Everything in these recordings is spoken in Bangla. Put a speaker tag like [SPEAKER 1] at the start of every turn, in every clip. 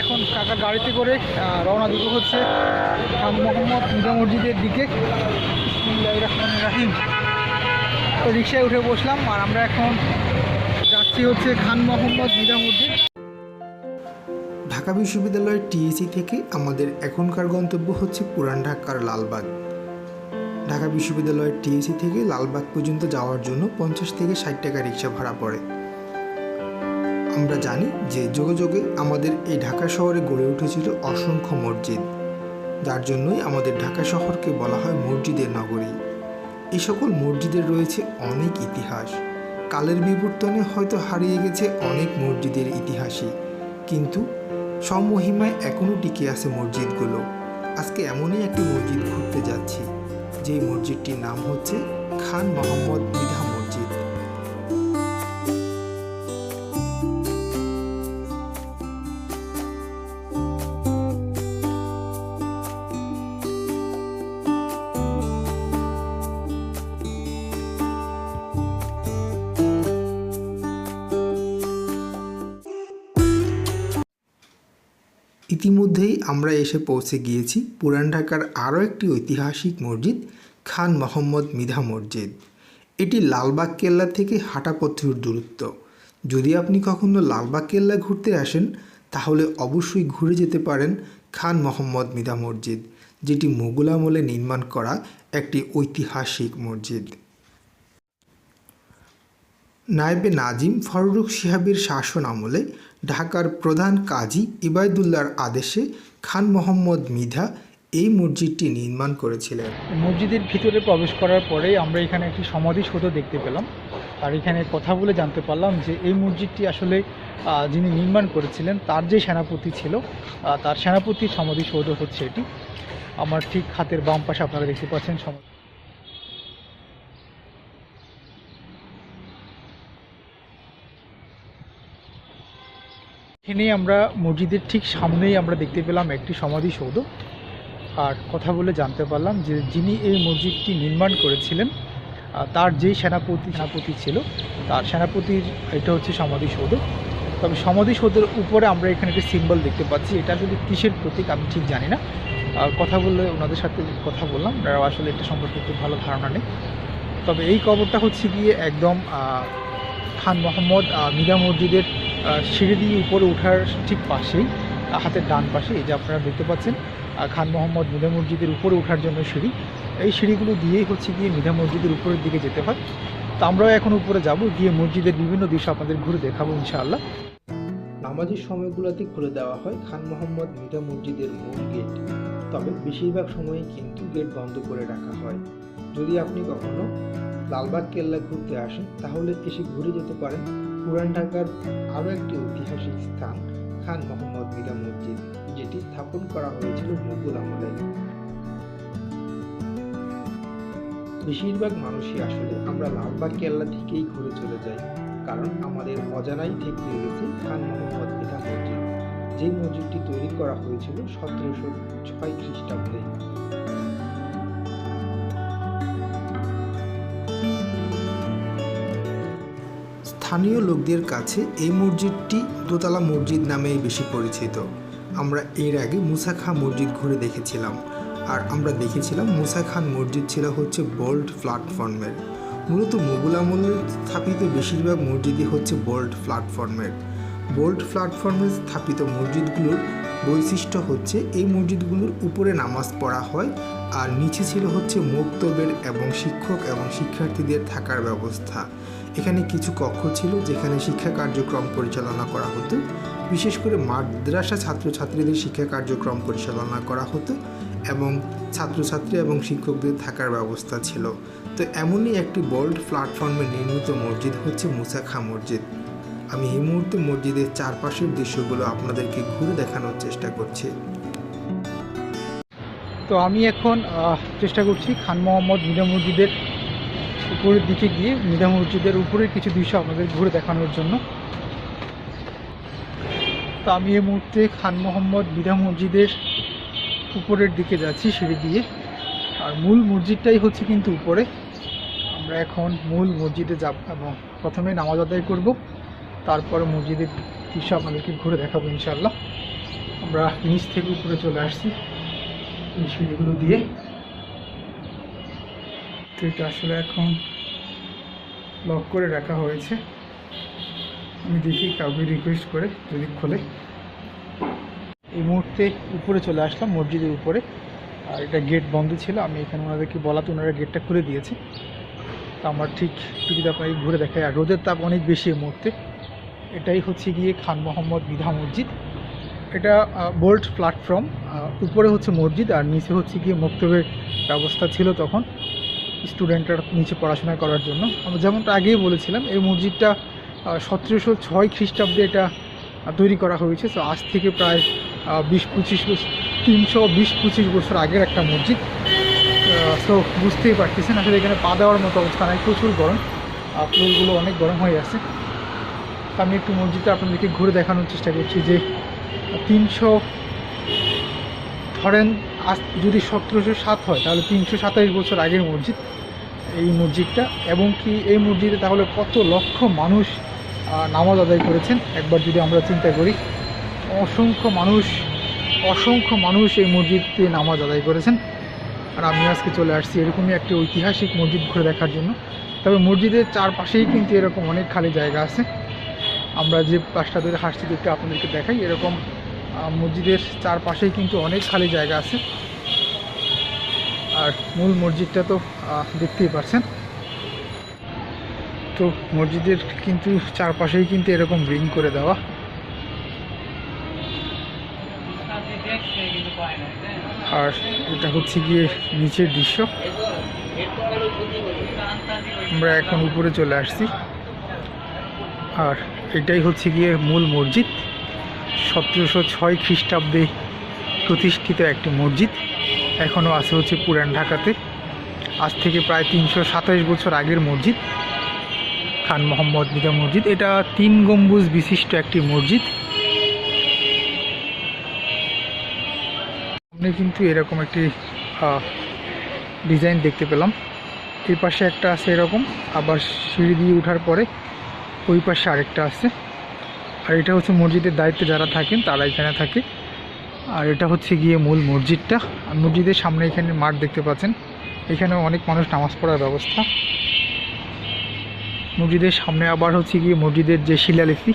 [SPEAKER 1] এখন কাকা গাড়িতে করে রওনা দিতে হচ্ছে খান মোহাম্মদ মিদা মসজিদের দিকে। রাহিম। তো রিক্সায় উঠে বসলাম আর আমরা এখন যাচ্ছি হচ্ছে খান মোহাম্মদ মিদা মসজিদ।
[SPEAKER 2] ঢাকা বিশ্ববিদ্যালয়ের টিএসি থেকে আমাদের এখনকার গন্তব্য হচ্ছে পুরান ঢাকার লালবাগ। ঢাকা বিশ্ববিদ্যালয়ের টিএসি থেকে লালবাগ পর্যন্ত যাওয়ার জন্য পঞ্চাশ থেকে ষাট টাকা রিক্সা ভাড়া পড়ে। আমরা জানি যে যোগে যোগে আমাদের এই ঢাকা শহরে গড়ে উঠেছিল অসংখ্য মসজিদ, যার জন্যই আমাদের ঢাকা শহরকে বলা হয় মসজিদের নগরী। এই সকল মসজিদের রয়েছে অনেক ইতিহাস। কালের বিবর্তনে হয়তো হারিয়ে গেছে অনেক মসজিদের ইতিহাসই, কিন্তু সমহিমায় এখনও টিকে আছে মসজিদগুলো। আজকে এমনই একটি মসজিদ ঘুরতে যাচ্ছি যে মসজিদটির নাম হচ্ছে খান মোহাম্মদ মিধা ইতিমধ্যেই আমরা এসে পৌঁছে গিয়েছি পুরান ঢাকার আরও একটি ঐতিহাসিক মসজিদ, খান মোহাম্মদ মিধা মসজিদ। এটি লালবাগ কেল্লা থেকে হাঁটা পথের দূরত্ব। যদি আপনি কখনো লালবাগ কেল্লা ঘুরতে আসেন, তাহলে অবশ্যই ঘুরে যেতে পারেন খান মোহাম্মদ মিধা মসজিদ, যেটি মোগল আমলে নির্মাণ করা একটি ঐতিহাসিক মসজিদ। নায়েবে নাজিম ফররুখ শিহাবের শাসন আমলে ঢাকার প্রধান কাজী ইবায়দুল্লাহর আদেশে খান মোহাম্মদ মিধা এই মসজিদটি নির্মাণ করেছিলেন।
[SPEAKER 1] মসজিদের ভিতরে প্রবেশ করার পরেই আমরা এখানে একটি সমাধিসৌধ দেখতে পেলাম। আর এখানে কথা বলে জানতে পারলাম যে এই মসজিদটি আসলে যিনি নির্মাণ করেছিলেন, তার যে সেনাপতি ছিল তার সেনাপতির সমাধিসৌধ হচ্ছে এটি। আমার ঠিক হাতের বাম পাশে আপনারা দেখতে পাচ্ছেন সমাধি। এখানেই আমরা মসজিদের ঠিক সামনেই আমরা দেখতে পেলাম একটি সমাধিসৌধ আর কথা বলে জানতে পারলাম যে যিনি এই মসজিদটি নির্মাণ করেছিলেন তার যেই সেনাপতি সেনাপতি ছিল, তার সেনাপতির এটা হচ্ছে সমাধি সমাধিসৌধ তবে সমাধিসৌধের উপরে আমরা এখানে একটি সিম্বল দেখতে পাচ্ছি, এটা আসলে কিসের প্রতীক আমি ঠিক জানি না। আর কথা বললে ওনাদের সাথে কথা বললাম ওনারা আসলে এটা সম্পর্কে খুব ভালো ধারণা নেই। তবে এই কবরটা হচ্ছে গিয়ে একদম খান মোহাম্মদ মিদা মসজিদের সিঁড়ি দিয়ে উপরে ওঠার ঠিক পাশেই হাতের ডান পাশে, এই যে আপনারা দেখতে পাচ্ছেন খান মোহাম্মদ মিদা মসজিদের উপরে ওঠার জন্য সিঁড়ি। এই সিঁড়িগুলো দিয়েই হচ্ছে গিয়ে মিদা মসজিদের উপরের দিকে যেতে হয়। তো আমরাও এখন উপরে যাব, গিয়ে মসজিদের বিভিন্ন দৃশ্য আপনাদের ঘুরে দেখাবো ইনশাআল্লাহ।
[SPEAKER 2] নামাজের সময়গুলোতে খুলে দেওয়া হয় খান মোহাম্মদ মিধা মসজিদের মূল গেট। তবে বেশিরভাগ সময়ই কিন্তু গেট বন্ধ করে রাখা হয়। যদি আপনি কখনো লালবাগ কেল্লা ঘুরতে আসেন, তাহলে এসে ঘুরে যেতে পারেন। পুরান ঢাকার আরও একটি ঐতিহাসিক স্থান, খান মোহাম্মদ মিধা মসজিদ, যেটি স্থাপন করা হয়েছিল মুঘল আমলে। বেশিরভাগ মানুষই আসলে আমরা লালবাগ কেল্লা থেকেই ঘুরে চলে যাই, কারণ আমাদের অজানাই থেকে গেছে খান মোহাম্মদ মিধা মসজিদ। যে মসজিদটি তৈরি করা হয়েছিল সতেরোশো ছয় খ্রিস্টাব্দে। স্থানীয় লোকদের কাছে এই মসজিদটি দোতলা মসজিদ নামেই বেশি পরিচিত। আমরা এর আগে মুসা খাঁ মসজিদ ঘুরে দেখেছিলাম আর আমরা দেখেছিলাম মুসা খান মসজিদ ছিল হচ্ছে বোল্ড প্ল্যাটফর্মের। মূলত মুঘল আমলে স্থাপিত বেশিরভাগ মসজিদই হচ্ছে বোল্ড প্ল্যাটফর্মের। বোল্ড প্ল্যাটফর্মে স্থাপিত মসজিদগুলোর বৈশিষ্ট্য হচ্ছে এই মসজিদগুলোর উপরে নামাজ পড়া হয় আর নিচে ছিল হচ্ছে মুক্তবের এবং শিক্ষক এবং শিক্ষার্থীদের থাকার ব্যবস্থা। এখানে কিছু কক্ষ ছিল যেখানে শিক্ষা কার্যক্রম পরিচালনা করা হতো। বিশেষ করে মাদ্রাসা ছাত্রছাত্রীদের শিক্ষা কার্যক্রম পরিচালনা করা হতো এবং ছাত্রছাত্রী এবং শিক্ষকদের থাকার ব্যবস্থা ছিল। তো এমনই একটি বোল্ড প্ল্যাটফর্মে নির্মিত মসজিদ হচ্ছে মুসাখা মসজিদ। আমি এই মুহূর্তে মসজিদের চারপাশের দৃশ্যগুলো আপনাদেরকে ঘুরে দেখানোর চেষ্টা করছি।
[SPEAKER 1] তো আমি এখন চেষ্টা করছি খান মোহাম্মদ মিদা মসজিদের উপরের দিকে গিয়ে মিদা মসজিদের উপরের কিছু দৃশ্য আপনাদের ঘুরে দেখানোর জন্য। তো আমি এই মুহূর্তে খান মোহাম্মদ মিদা মসজিদের উপরের দিকে যাচ্ছি সিঁড়ি দিয়ে। আর মূল মসজিদটাই হচ্ছে কিন্তু উপরে। আমরা এখন মূল মসজিদে যাব এবং প্রথমে নামাজ আদায় করব। তারপরে মসজিদের দৃশ্য আপনাদেরকে ঘুরে দেখাবো ইনশাল্লাহ আমরা নিচ থেকে উপরে চলে আসছি এই সিঁড়িগুলো দিয়ে। তো এটা আসলে এখন লক করে রাখা হয়েছে। আমি দেখি কাউকে রিকোয়েস্ট করে যদি খোলে। এই মুহূর্তে উপরে চলে আসলাম, মসজিদের উপরে। আর এটা গেট বন্ধ ছিল, আমি এখানে ওনাদেরকে বলাতে ওনারা গেটটা খুলে দিয়েছে। তো আমার ঠিক একটু যদি ঘুরে দেখাই, আর রোদের তাপ অনেক বেশি এই মুহূর্তে। এটাই হচ্ছে গিয়ে খান মোহাম্মদ বিধা মসজিদ। এটা বোল্ট প্ল্যাটফর্ম উপরে হচ্ছে মসজিদ, আর নিচে হচ্ছে গিয়ে মক্তবের ব্যবস্থা ছিল তখন। স্টুডেন্টরা নিচে পড়াশোনা করার জন্য। আমরা যেমনটা আগেই বলেছিলাম, এই মসজিদটা সতেরোশো ছয় খ্রিস্টাব্দে এটা তৈরি করা হয়েছে। তো আজ থেকে প্রায় বিশ পঁচিশ বছর তিনশো বিশ পঁচিশ বছর আগের একটা মসজিদ। তো বুঝতেই পারতেছেন, আসলে এখানে পা দেওয়ার মতো অবস্থা নাই, প্রচুর গরম। আর ফ্লোরগুলো অনেক গরম হয়ে আছে। আমি একটু মসজিদটা আপনাদেরকে ঘুরে দেখানোর চেষ্টা করছি যে, তিনশো ধরেন আজ যদি সতেরোশো সাত হয়, তাহলে তিনশো সাতাইশ বছর আগের মসজিদ, এই মসজিদটা। এবং কি এই মসজিদে তাহলে কত লক্ষ মানুষ নামাজ আদায় করেছেন? একবার যদি আমরা চিন্তা করি, অসংখ্য মানুষ অসংখ্য মানুষ এই মসজিদে নামাজ আদায় করেছেন। আর আমি আজকে চলে আসছি এরকমই একটি ঐতিহাসিক মসজিদ ঘুরে দেখার জন্য। তবে মসজিদের চারপাশেই কিন্তু এরকম অনেক খালি জায়গা আছে। আমরা যে পাশটা ধরে হাসছি একটু আপনাদেরকে দেখাই। এরকম মসজিদের চারপাশেই কিন্তু অনেক খালি জায়গা আছে। আর মূল মসজিদটা তো দেখতেই পাচ্ছেন তো মসজিদের কিন্তু চারপাশেই কিন্তু এরকম রিং করে দেওয়া। আর এটা হচ্ছে গিয়ে নিচের দৃশ্য। আমরা এখন উপরে চলে আসছি। আর এটাই হচ্ছে গিয়ে মূল মসজিদ। সতেরোশো ছয় খ্রিস্টাব্দে প্রতিষ্ঠিত একটি মসজিদ। এখনও আছে হচ্ছে পুরান ঢাকাতে। আজ থেকে প্রায় তিনশো সাতাশ বছর আগের মসজিদ। খান মোহাম্মদ মিদা মসজিদ। এটা তিন গম্বুজ বিশিষ্ট একটি মসজিদ। সামনে কিন্তু এরকম একটি ডিজাইন দেখতে পেলাম। এই পাশে একটা আছে এরকম। আবার সিঁড়ি দিয়ে ওঠার পরে ওই পাশে আরেকটা আছে। আর এটা হচ্ছে মসজিদের দায়িত্বে যারা থাকেন তারা এখানে থাকে। আর এটা হচ্ছে গিয়ে মূল মসজিদটা। আর মসজিদের সামনে এখানে মাঠ দেখতে পাচ্ছেন। এখানে অনেক মানুষ নামাজ পড়ার ব্যবস্থা। মসজিদের সামনে আবার হচ্ছে গিয়ে মসজিদের যে শিলালিপি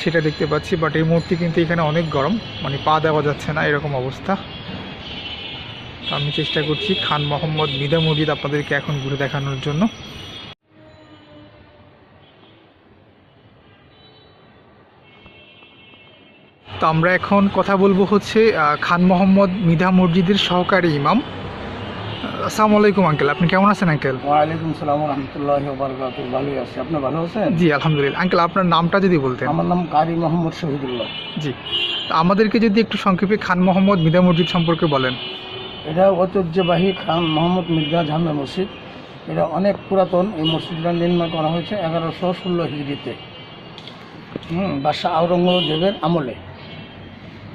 [SPEAKER 1] সেটা দেখতে পাচ্ছি। বাট এই মুহূর্তে কিন্তু এখানে অনেক গরম। মানে পা দেওয়া যাচ্ছে না, এরকম অবস্থা। তো আমি চেষ্টা করছি খান মোহাম্মদ মিদা মসজিদ আপনাদেরকে এখন ঘুরে দেখানোর জন্য। তো আমরা এখন কথা বলব হচ্ছে খান মোহাম্মদ মিধা মসজিদের সহকারী ইমাম। আসসালামু আলাইকুম আঙ্কেল। আপনি কেমন আছেন আঙ্কেল?
[SPEAKER 3] ওয়ালাইকুম সালাম রহমতুল্লাহ বারকাত ভালোই আছি। আপনি ভালো আছেন?
[SPEAKER 1] জি আলহামদুলিল্লাহ। আঙ্কেল আপনার নামটা যদি বলতেন।
[SPEAKER 3] আমার নাম কারি মোহাম্মদ শহীদুল্লাহ।
[SPEAKER 1] জি। তো আমাদেরকে যদি একটু সংক্ষেপে খান মোহাম্মদ মিদা মসজিদ সম্পর্কে বলেন।
[SPEAKER 3] এটা ঐতিহ্যবাহী খান মোহাম্মদ মির্জা জামে মসজিদ। এটা অনেক পুরাতন। এই মসজিদটা নির্মাণ করা হয়েছে এগারোশো ষোলো হিজড়িতে। হুম বাদশাহ আওরঙ্গজেবের আমলে।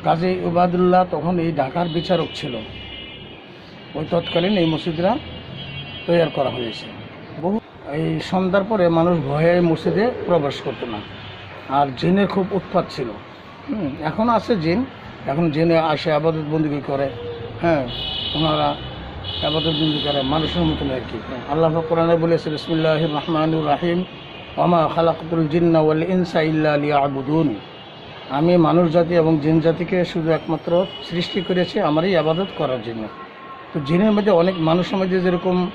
[SPEAKER 3] কাজী উবাদুল্লাহ তখন এই ঢাকার বিচারক ছিল। ওই তৎকালীন এই মসজিদরা তৈরি করা হয়েছে। বহু এই সন্ধ্যার পরে মানুষ ভয়ে মসজিদে প্রবেশ করতো না। আর জিনের খুব উৎপাত ছিল। এখন আছে জিন। এখন জেনে আসে আবাদত বন্দিগি করে। হ্যাঁ ওনারা আবাদত বন্দি করে মানুষের মতন আর কি। আল্লাহ কোরআনে বলেছে বিসমুল্লাহ রহমানুর রাহিম। ওমা খালাকুল জিন্না ওয়াল ইনসা ইল্লা লিয়াবুদুন। আমি মানুষ জাতি এবং জিন জাতিকে শুধু একমাত্র সৃষ্টি করেছি, আমারই আবাদত করার জন্য। তো জিনের মধ্যে অনেক মানুষের মধ্যে যেরকম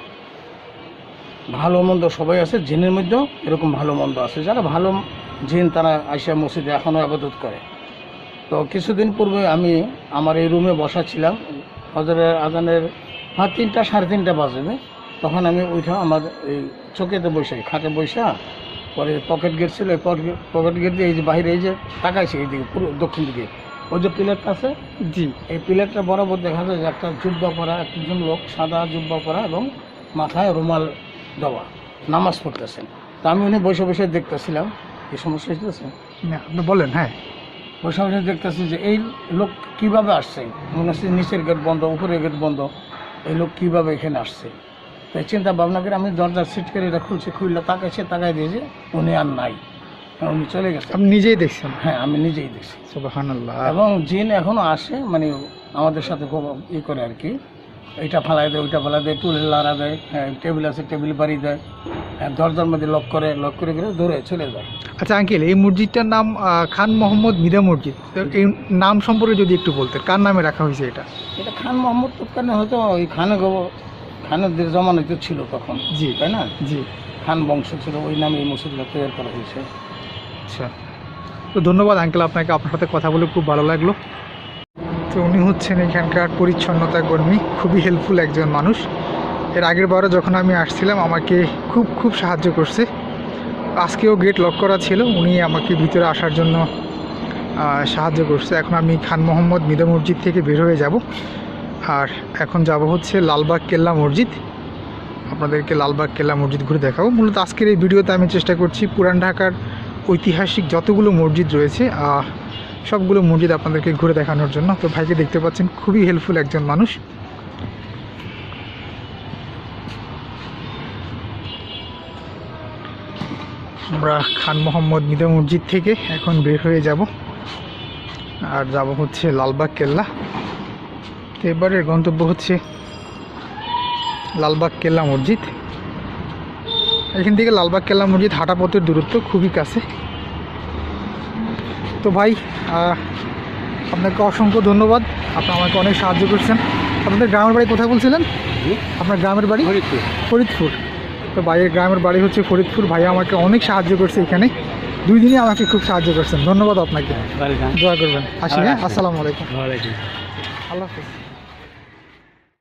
[SPEAKER 3] ভালো মন্দ সবাই আছে, জিনের মধ্যেও এরকম ভালো মন্দ আছে। যারা ভালো জিন, তারা আইসা মসজিদে এখনও আবাদত করে। তো কিছুদিন পূর্বে আমি আমার এই রুমে বসা ছিলাম। হজরের আজানের হ্যাঁ তিনটা সাড়ে তিনটা বাজবে। তখন আমি উঠে আমার এই চোখেতে বসে, খাটে বসা পরে পকেট গেট ছিল এই পকেট গেট দিয়ে এই যে বাইরে এই যে তাকাইছে এইদিকে পুরো দক্ষিণ দিকে। ওই যে প্লেটটা আছে?
[SPEAKER 1] জি।
[SPEAKER 3] এই প্লেটটা বরাবর দেখা যায় যে একটা জুব্বা পরা একজন লোক সাদা জুব্বা পরা এবং মাথায় রুমাল দেওয়া নামাজ পড়তেছেন। তা আমি উনি বসে বসে দেখতেছিলাম। এই সমস্যা হইতেছে
[SPEAKER 1] না, আপনি বলেন হ্যাঁ।
[SPEAKER 3] বসে বসে দেখতেছি যে এই লোক কীভাবে আসছে? মনে হচ্ছে নিচের গেট বন্ধ উপরের গেট বন্ধ। এই লোক কীভাবে এখানে আসছে? তাই চিন্তা ভাবনা করে আমি দরজার সিট করে এটা খুলছি খুললে তাকাইছে তাকাই দিয়েছে উনি আর নাই। উনি চলে গেছে।
[SPEAKER 1] আপনি নিজেই দেখছেন?
[SPEAKER 3] হ্যাঁ আমি নিজেই দেখছি। এবং জিন এখনও আসে মানে আমাদের সাথে খুব ই করে আর কি। এইটা ফালাই দেয় ওইটা ফালাই দেয় টুলে লাড়া দেয় হ্যাঁ টেবিল আছে টেবিল বাড়ি দেয় হ্যাঁ দরজার মধ্যে লক করে লক করে করে ধরে চলে যায়।
[SPEAKER 1] আচ্ছা আঙ্কেল এই মসজিদটার নাম খান মোহাম্মদ মিদা মসজিদ। এই নাম সম্পর্কে যদি একটু বলতেন কার নামে রাখা হয়েছে এটা?
[SPEAKER 3] এটা খান মোহাম্মদ তুৎকানে হয়তো ওই খানে খানের জমানাতে ছিল তখন
[SPEAKER 1] জি
[SPEAKER 3] তাই না?
[SPEAKER 1] জি।
[SPEAKER 3] খান বংশ ছিল ওই নামে এই মসজিদটা তৈরি করা হয়েছে।
[SPEAKER 1] আচ্ছা। তো ধন্যবাদ আঙ্কেল আপনাকে আপনার সাথে কথা বলে খুব ভালো লাগল। তো উনি হচ্ছেন এখানকার পরিচ্ছন্নতা কর্মী খুবই হেল্পফুল একজন মানুষ। এর আগের বারও যখন আমি আসছিলাম আমাকে খুব খুব সাহায্য করছে। আজকেও গেট লক করা ছিল উনি আমাকে ভিতরে আসার জন্য সাহায্য করছে। এখন আমি খান মোহাম্মদ মিদা মসজিদ থেকে বের হয়ে যাব। আর এখন যাব হচ্ছে লালবাগ কেল্লা মসজিদ। আপনাদেরকে লালবাগ কেল্লা মসজিদ ঘুরে দেখাবো। মূলত আজকের এই ভিডিওতে আমি চেষ্টা করছি পুরান ঢাকার ঐতিহাসিক যতগুলো মসজিদ রয়েছে সবগুলো মসজিদ আপনাদেরকে ঘুরে দেখানোর জন্য। তো ভাইকে দেখতে পাচ্ছেন, খুবই হেল্পফুল একজন মানুষ। আমরা খান মোহাম্মদ মিদা মসজিদ থেকে এখন বের হয়ে যাব। আর যাব হচ্ছে লালবাগ কেল্লা। তো এবারের গন্তব্য হচ্ছে লালবাগ কেল্লা মসজিদ। এখান থেকে লালবাগ কেল্লা মসজিদ হাঁটা পথের দূরত্ব খুবই কাছে। তো ভাই আপনাকে অসংখ্য ধন্যবাদ। আপনি আমাকে অনেক সাহায্য করছেন। আপনাদের গ্রামের বাড়ি কোথায় বলছিলেন? আপনার গ্রামের বাড়ি? ফরিদপুর। তো ভাইয়ের গ্রামের বাড়ি হচ্ছে ফরিদপুর। ভাই আমাকে অনেক সাহায্য করছে এখানে। দুই দিনই আমাকে খুব সাহায্য করছেন। ধন্যবাদ আপনাকে। দোয়া করবেন। আসি হ্যাঁ? আসসালামু আলাইকুম। আল্লাহ হাফিজ।